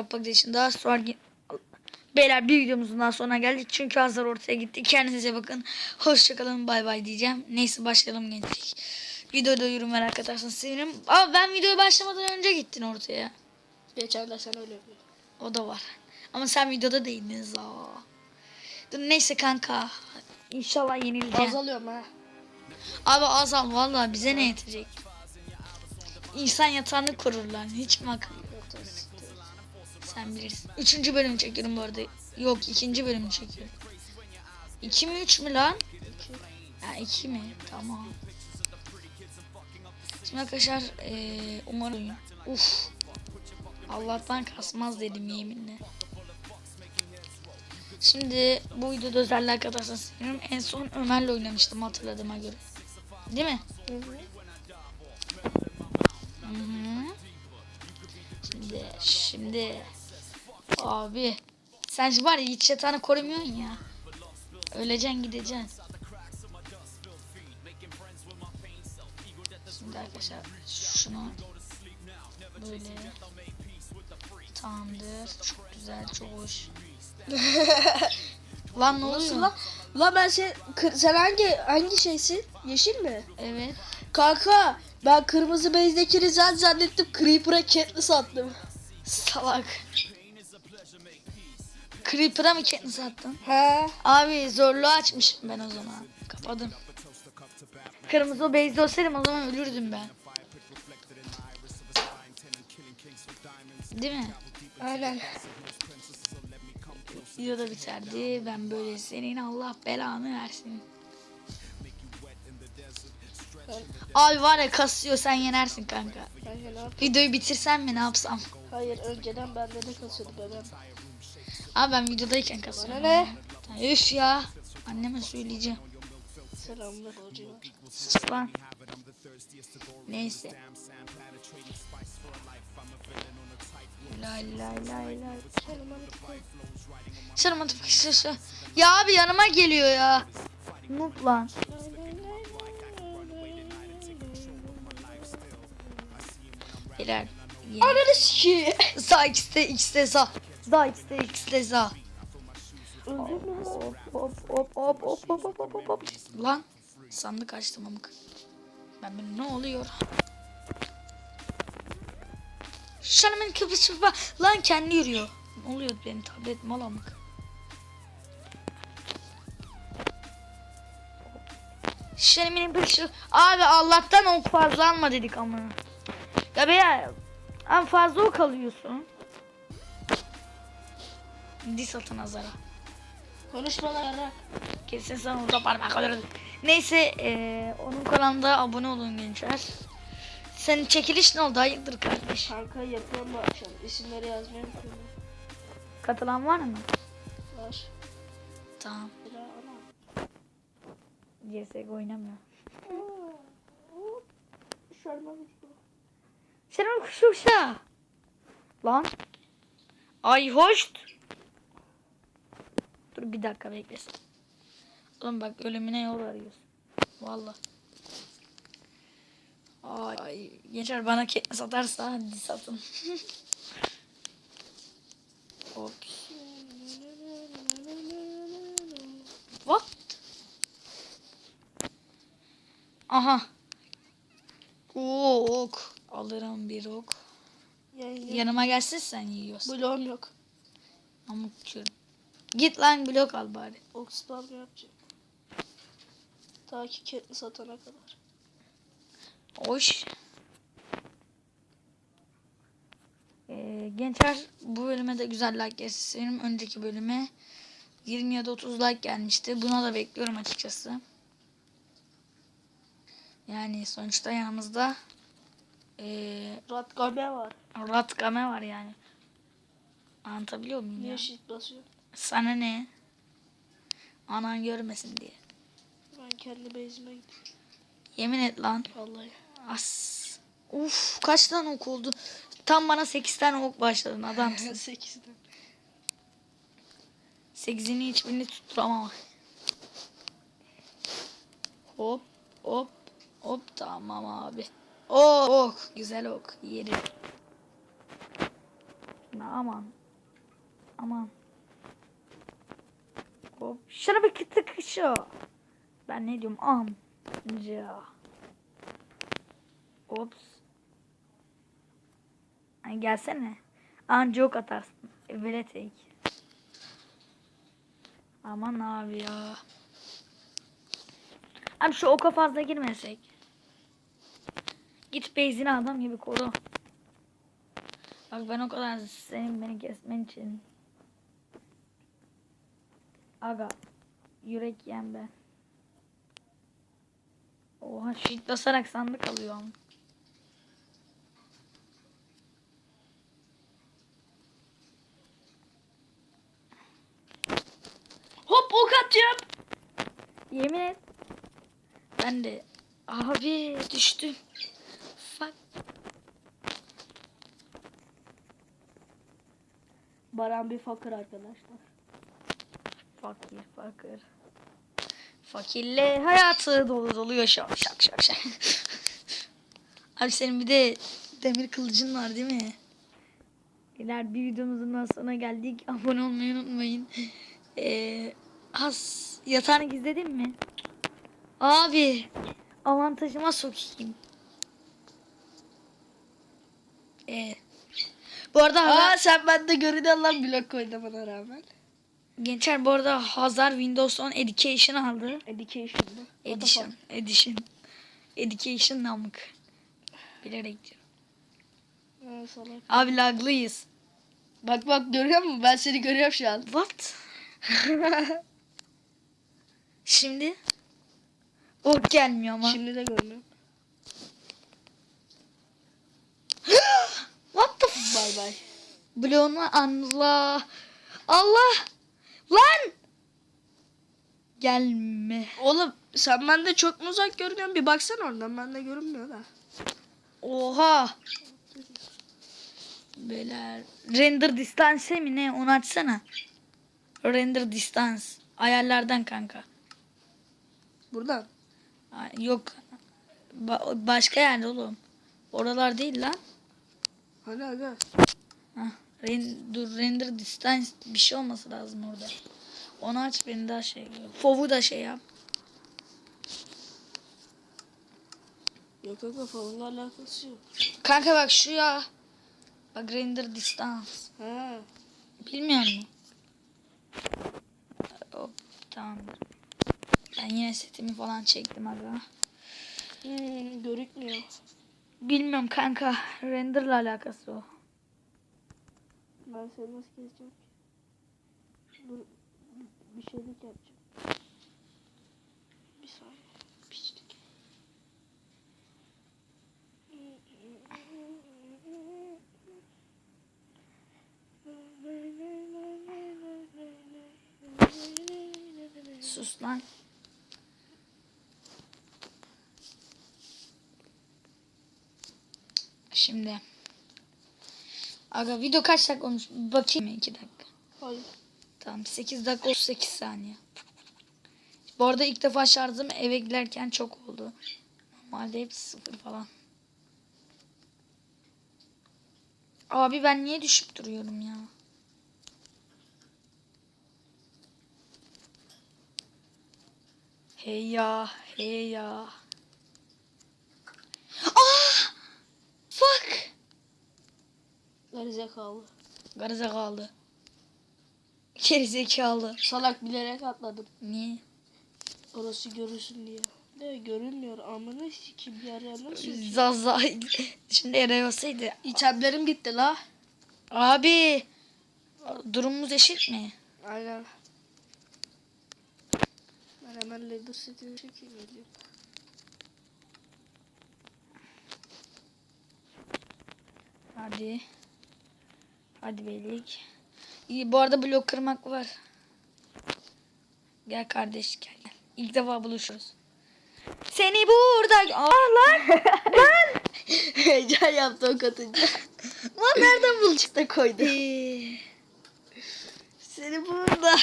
kapak için daha sonra Beyler bir videomuzun daha sonuna geldik. Çünkü hazır ortaya gitti. Kendinize bakın. Hoşçakalın. Bay bay diyeceğim. Neyse başlayalım gençlik. Videoda yorum merak ederseniz sevinirim. Ama ben videoya başlamadan önce gittin ortaya. Geçen de sen öyle. O da var. Ama sen videoda değildin za. Dur neyse kanka. İnşallah yenileceğim. Azalıyorum ha. Abi azal vallahi bize ne yetecek? İnsan yatağını korurlar. Hiç mi akıl? Sen bilirsin. Üçüncü bölüm çekiyorum bu arada. Yok ikinci bölümü çekiyorum. İki mi üç mü lan? Ha iki mi? Tamam. Şimdi arkadaşlar eee umarım Uf. Allah'tan kasmaz dedim yeminle. Şimdi bu videoda özellik katarsanız sevinirim. En son Ömer'le oynamıştım hatırladığıma göre. Değil mi? Hı hı. Hı hı. Şimdi, şimdi. Abi. Sen var ya hiç yatağını korumuyorsun ya. Öleceksin gideceksin. Şimdi arkadaşlar şunu böyle tamamdır. Çok güzel, çok hoş. Lan ne oluyor? Lan? Lan ben sen, kır- sen hangi hangi şeysin? Yeşil mi? Evet. Kanka ben kırmızı bezdeki Rizal zannettim Creeper'a Katniss attım. Salak. Creeper'a mı Katniss attın? He. Abi zorluğu açmışım ben o zaman. Kapadım. Kırmızı beyzde olsaydım o zaman ölürdüm ben. Değil mi? Aynen. Video da biterdi. Ben böyle senin Allah belanı versin. Abi var ya kasıyor sen yenersin kanka. Kanka ne? Videoyu bitirsem mi ne yapsam? Hayır önceden bende de kasıyordu bebeğim. Abi ben videodayken kasıyorum. Bana ne? Üf ya. Anneme söyleyeceğim. Selamlar hocam. Sus lan. Neyse. Lay lay lay lay. Şarım atıp kışlaşa. Ya abi yanıma geliyor ya. Noob lan. Beyler. Yeni. Ananı sikeyim. Sağ sağ. Sağ x'te sağ. Öldün mü? Hop hop hop hop hop hop hop hop. Lan sandık açtım amık. Ben benim ne oluyor? Şanımın kapısı var. Lan kendi yürüyor. Ne oluyor benim tablet mal amık. Şanımın kapısı. Abi Allah'tan ok fazla alma dedik ama. Ya be ya. Abi fazla ok alıyorsun. Dis atın azara. Konuşma lan yarak. Kesin sen orada parmak alırdın. Neyse eee, onun kanalında abone olun gençler. Senin çekiliş ne oldu? Hayırdır kardeş? Kanka yapıyorum bu akşam. İsimleri yazmayı unutma. Katılan var mı? Var. Tamam. CSGO oynamıyor. Şarma gitti. Senin kuşu uşağı. Lan. Ay hoş. Dur bir dakika beklesin. Oğlum bak ölümüne yol arıyorsun. Valla. Ay, gençler bana ketme satarsa hadi satın. Ops. What? Aha. Oo, ok. Alırım bir ok. Yanıma gelsin sen yiyorsun. Bloğum yok. Ama. Git lan blok al bari. Oxfam yapacağım. Ta ki Katniss satana kadar. Hoş. Ee, gençler bu bölüme de güzel like isterim. Önceki bölüme 20 ya da 30 like gelmişti. Buna da bekliyorum açıkçası. Yani sonuçta yanımızda ee, Ratgame var. Ratkame var yani. Anlatabiliyor muyum Niye ya? basıyor? Sana ne? Anan görmesin diye. Ben kendi base'ime gidiyorum. Yemin et lan. Vallahi. As. Uf kaç tane ok oldu? Tam bana 8 tane ok başladın adamsın. Sekizden. 8'ini hiçbirini tutturamam. Hop hop hop tamam abi. Oo ok güzel ok şuna aman. Aman. Hop. Şuna bir tık şu. Ben ne diyorum? Amca. Ops. Ay gelsene. Anca ok atarsın. Evvela tek. Aman abi ya. Abi şu oka fazla girmesek. Git beyzini adam gibi koru. Bak ben o kadar senin beni kesmen için. Aga. Yürek yem ben. Oha shift basarak sandık alıyorum. Hop ok atacağım. Yemin et. Ben de. Abi düştüm. Fuck. Baran bir fakir arkadaşlar. Fakir fakir. Fakirle hayatı dolu dolu yaşa. Şak şak şak. Abi senin bir de demir kılıcın var değil mi? Beyler bir videomuzun daha sonuna geldik. Abone olmayı unutmayın. Ee, has yatağını gizledin mi? Abi avantajıma sokayım. Ee, bu arada Aa sen bende görünen lan blok oynamana rağmen. Gençler bu arada Hazar Windows 10 Education aldı. Education'da. Edition. Edition. Education namık. Bilerek diyorum. Ha, salak. Abi laglıyız. Bak bak görüyor musun? Ben seni görüyorum şu an. What? Şimdi? O gelmiyor ama. Şimdi de görmüyorum. What the f- Bay bay. Bloğunu Allah. Allah. Lan. Gelme. Oğlum sen bende çok mu uzak görünüyorsun? Bir baksana oradan. Bende görünmüyor da. Oha. Beyler. Render distance mi ne? Onu açsana. Render distance. Ayarlardan kanka. Buradan. Ay, Yok. Ba- başka yerde oğlum. Oralar değil lan. Hani aga. Hah, ren- dur render distance bir şey olması lazım orada. Onu aç beni daha şey. Fov'u da şey yap. Yok aga falanla alakası yok. Kanka bak şu ya. Bak render distance. Ha. Bilmiyor musun? Hop, tamamdır. Ben yine setimi falan çektim aga. Hmm, görükmüyor. Bilmiyorum kanka. Renderla alakası o. Ben seni nasıl keseceğim? Dur. Bir şeylik yapacağım. Bir saniye. Piçlik. Sus lan. Şimdi. Aga video kaç dakika olmuş? Bakayım mı? 2 dakika. Hayır. Tamam 8 dakika 38 saniye. Bu arada ilk defa şarjım eve giderken çok oldu. Normalde hep sıfır falan. Abi ben niye düşüp duruyorum ya? Hey ya, hey ya. Ah! Fuck! Gerizekalı. Garize kaldı. Gerizekalı. Salak bilerek atladım. Niye? Orası görürsün diye. Ne görünmüyor amına sikim yer nasıl? Zaza. Şimdi Eray olsaydı. İtemlerim gitti la. Abi. Durumumuz eşit mi? Aynen. Ben hemen Leather City'ye çekeyim ediyorum. Hadi. Hadi beylik. İyi bu arada blok kırmak var. Gel kardeş gel. gel. İlk defa buluşuruz. Seni burada... Aa lan! lan! Heyecan yaptı o katınca. Lan nereden? İşte koydu. Ee, Seni burada.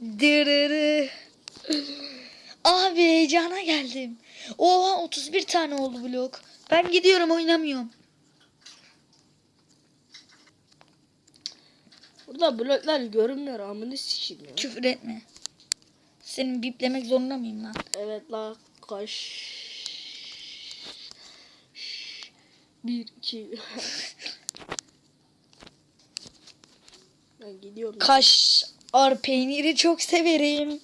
Dırırı. Abi heyecana geldim. Oha 31 tane oldu blok. Ben gidiyorum oynamıyorum. Burada bloklar görünmüyor amını sikeyim ya. Küfür etme. Seni biplemek zorunda mıyım lan? Evet la kaş. Bir iki. ben gidiyorum. Kaş ar peyniri çok severim.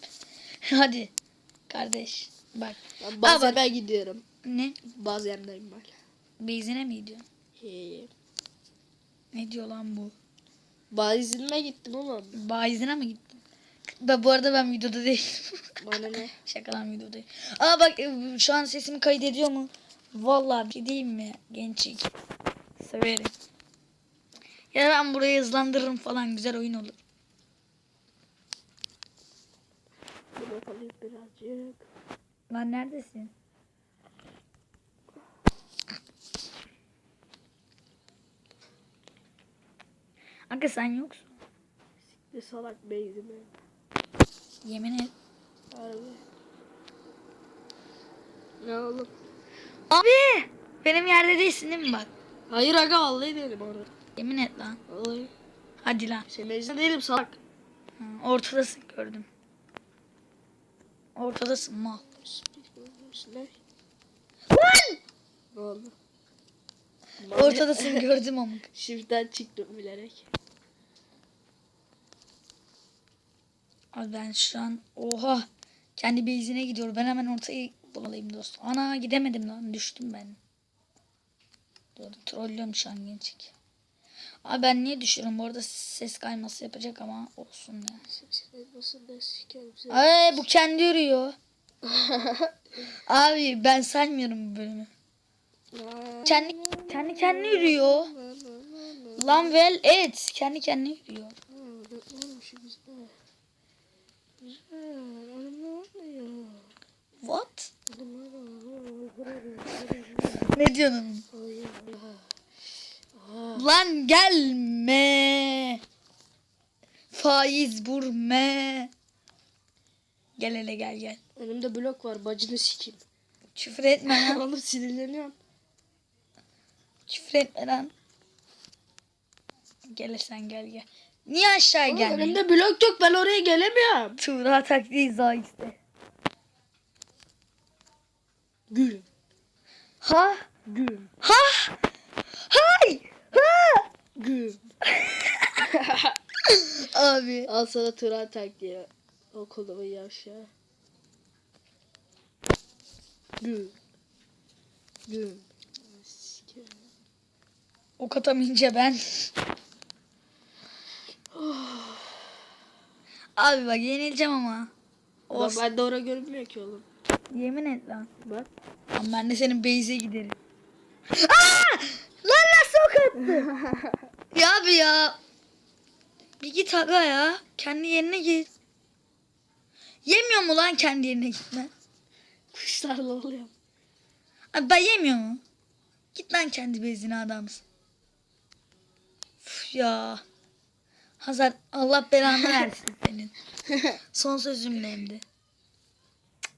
Hadi kardeş bak. Ben bazen Aa, bak. ben gidiyorum. Ne? Bazendeyim ben. Beyzine mi gidiyorsun? He. Ne diyor lan bu? Bazinime gittim oğlum. Bayzine mi gittin? Ben, bu arada ben videoda değilim. Bana ne? Şaka lan videodayım. Aa bak e, şu an sesimi kaydediyor mu? Vallahi bir şey diyeyim mi gençlik? Severim. Ya ben burayı hızlandırırım falan güzel oyun olur. Birazcık. Lan neredesin? Aga sen yoksun. Bir salak beyzime. Yemin et. Harbi. Ne oğlum? Abi! Benim yerde değilsin değil mi bak? Hayır aga vallahi değilim orada. Yemin et lan. Vallahi. Hadi lan. Senin beyzinde değilim salak. Ha, ortadasın gördüm. Ortadasın mal. Lan! Ne oldu? Ortadasın gördüm amık. Shift'ten çıktım bilerek. Abi ben şu an oha kendi base'ine gidiyor. Ben hemen ortayı bulayım dostum. Ana gidemedim lan düştüm ben. Doğru trollüyorum şu an gençlik. Abi ben niye düşüyorum? Bu arada ses kayması yapacak ama olsun ya. Ay bu kendi yürüyor. Abi ben saymıyorum bu bölümü. Kendi kendi kendine yürüyor. Lan vel et. Kendi kendine yürüyor. What? Ne diyorsun? Lan gelme. Faiz vurme. Gel hele gel gel. Önümde blok var bacını sikeyim. Küfür etme lan. Oğlum sinirleniyorum. Küfür etme lan. Gel sen gel gel. Niye aşağı Oğlum, gelmiyorsun? önümde blok yok ben oraya gelemiyorum. Tuğra taktiği zayıfte. Gül. Ha? Gül. Ha? Hay! Ha! Gül. Abi. Al sana Turan taktiği. O kolumu yavşa. Gül. Gül. Ok atamayınca ben. Abi bak yenileceğim ama. Olsun. ben de oraya görünmüyor ki oğlum. Yemin et lan. Bak. Lan ben de senin base'e giderim. Aa! Lan nasıl ok attı? ya abi ya. Bir git aga ya. Kendi yerine git. Yemiyor mu lan kendi yerine gitme? Kuşlarla oluyor. Abi ben yemiyor mu? Git lan kendi bezine adamsın. Ya. Hazar Allah belanı versin senin. Son sözümle hem de.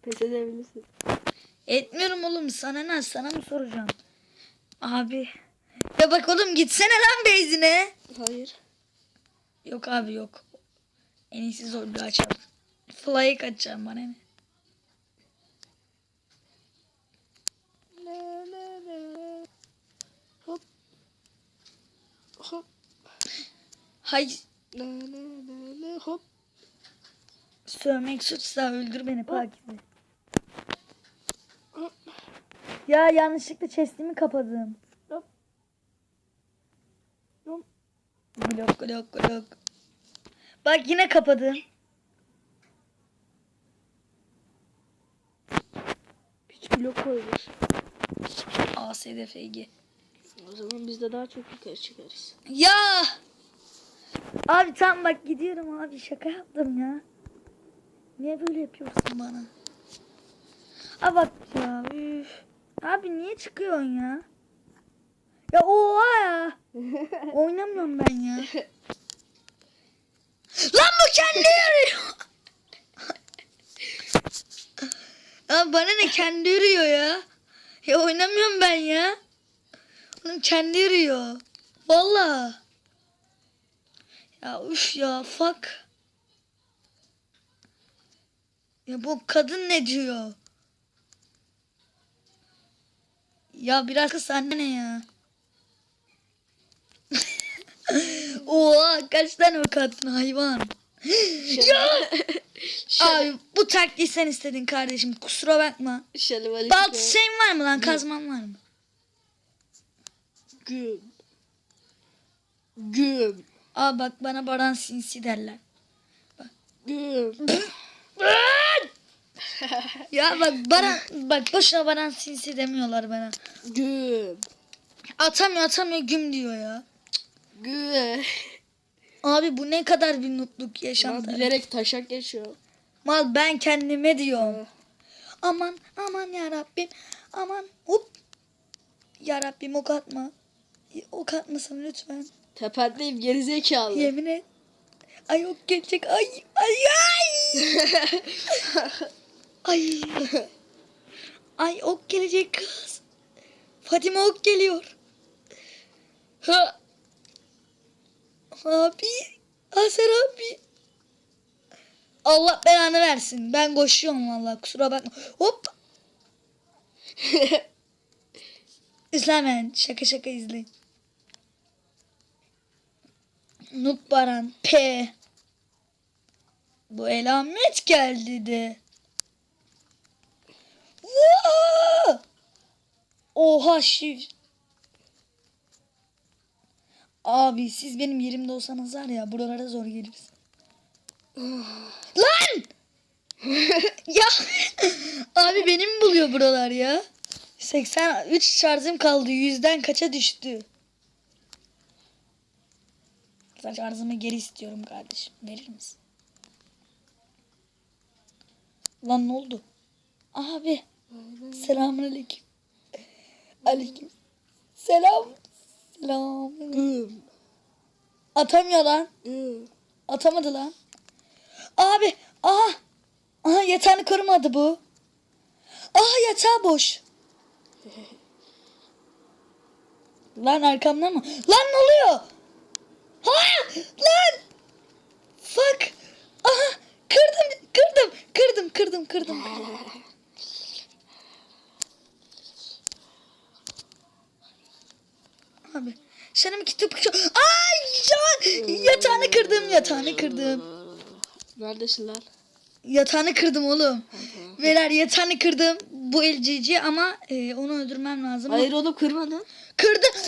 Pes edebilirsin. Etmiyorum oğlum sana ne sana mı soracağım? Abi. Ya bak oğlum gitsene lan bezine. Hayır. Yok abi yok. En iyisi zor bir açalım. Fly'ı kaçacağım bana ne? Hop. Hop. Hay hop. sövmek suçsa öldür beni Pakize. Ya yanlışlıkla chest'imi kapadım. Hop. Hop. Blok blok blok. Bak yine kapadım. Hiç blok koymuş. ASDFG. O zaman biz de daha çok yukarı çıkarız. Ya! Abi tam bak gidiyorum abi şaka yaptım ya. Niye böyle yapıyorsun bana? Abi bak ya üf. Abi niye çıkıyorsun ya? Ya oha ya. Oynamıyorum ben ya. Lan bu kendi yürüyor. ya bana ne kendi yürüyor ya. Ya oynamıyorum ben ya. Oğlum kendi yürüyor. Valla. Ya üf ya fuck. Ya bu kadın ne diyor? Ya biraz kız anne ne ya? Oha kaç tane ok attın hayvan. ya! Abi bu taktiği sen istedin kardeşim kusura bakma. Şelvali Balt şeyin var mı lan kazman var mı? Güm. Güm. Aa bak bana Baran sinsi derler. Güm. Ya bak Baran bak boşuna Baran sinsi demiyorlar bana. Güm. Atamıyor atamıyor güm diyor ya. Güm. Abi bu ne kadar bir Lan yaşantı. bilerek taşak geçiyor. Mal ben kendime diyorum. Aman aman ya Rabbim. Aman hop. Ya Rabbim ok atma. Ok atmasın lütfen. Tependeyim gerizekalı. Yemin et. Ay ok gelecek. Ay ay ay. ay. Ay ok gelecek kız. Fatime ok geliyor. Ha. Abi. Hasan abi. Allah belanı versin. Ben koşuyorum vallahi kusura bakma. Hop. İzlemeyin. Şaka şaka izleyin. Noob Baran P. Bu elamet geldi de. Vaa! Oha şiş. Abi siz benim yerimde olsanız var ya buralara zor geliriz. Lan! ya abi benim buluyor buralar ya. 83 şarjım kaldı. Yüzden kaça düştü? Şarjımı geri istiyorum kardeşim. Verir misin? Lan ne oldu? Abi. Selamünaleyküm. Aleyküm. Selam. Selam. Güm. Atamıyor lan. Atamadı lan. Abi. Aha. Aha yatağını korumadı bu. Aha yatağı boş. lan arkamda mı? Lan ne oluyor? Ha! Lan! Fuck! Aha! Kırdım, kırdım, kırdım, kırdım, kırdım. Abi. Senin kitap... Ay! Ya! Yatağını kırdım, yatağını kırdım. Neredesin lan? Yatağını kırdım oğlum. Beyler yatağını kırdım. Bu elcici ama e, onu öldürmem lazım. Hayır oğlum kırmadın.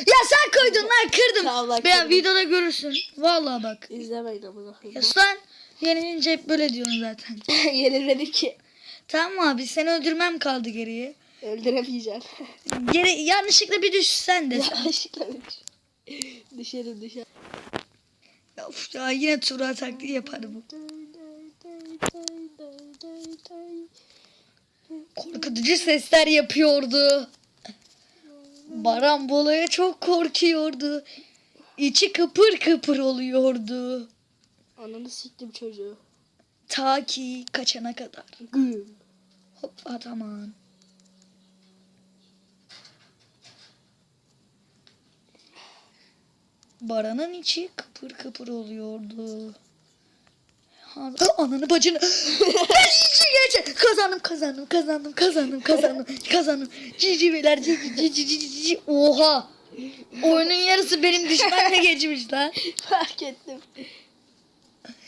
Ya sen koydun lan kırdım. Veya kırdım. videoda görürsün. Vallahi bak. İzlemeyin amına Ya koyayım. sen yenilince hep böyle diyorsun zaten. Yenilmedi ki. Tamam abi seni öldürmem kaldı geriye. Öldüremeyeceksin. Geri yanlışlıkla bir düşsen de. Yanlışlıkla düş. Düşerim düşer. Ya, Of ya yine Tuğra taktiği yapar bu. Korkutucu sesler yapıyordu. Baran bu olaya çok korkuyordu. İçi kıpır kıpır oluyordu. Ananı siktim çocuğu. Ta ki kaçana kadar. Güm. Hop ataman. Baran'ın içi kıpır kıpır oluyordu. Ananı bacını. Ben içi geçe. Kazandım kazandım kazandım kazandım kazandım kazandım. Cici beyler cici cici cici cici. Oha. Oyunun yarısı benim düşmanla geçmiş lan. Fark ettim.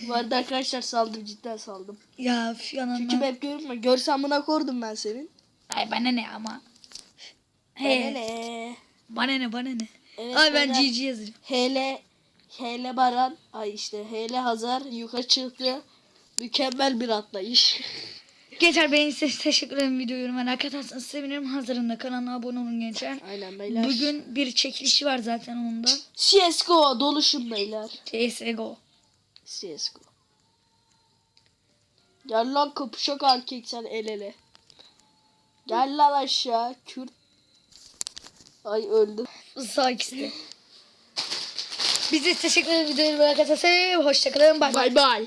Bu arada arkadaşlar saldım cidden saldım. Ya fiyanan. Çünkü hep görünme. Görsem buna kordum ben senin. Ay bana ne ama. Bana He. ne? Bana ne bana ne. Evet, Ay ben beyler. GG yazacağım. Hele Hele Baran ay işte Hele Hazar yukarı çıktı. Mükemmel bir atlayış. Gençler benim size teşekkür ederim video yoruma like atarsanız sevinirim. Hazırında kanalına abone olun gençler. Aynen beyler. Bugün bir çekilişi var zaten onun da. CSGO doluşum beyler. CSGO. CSGO. Gel lan kapışak erkek sen el ele. Gel lan aşağı Kürt. Ay öldüm. Sağ ikisi. Bize teşekkür ederim video yoruma like atarsanız. Hoşçakalın. Bay bay.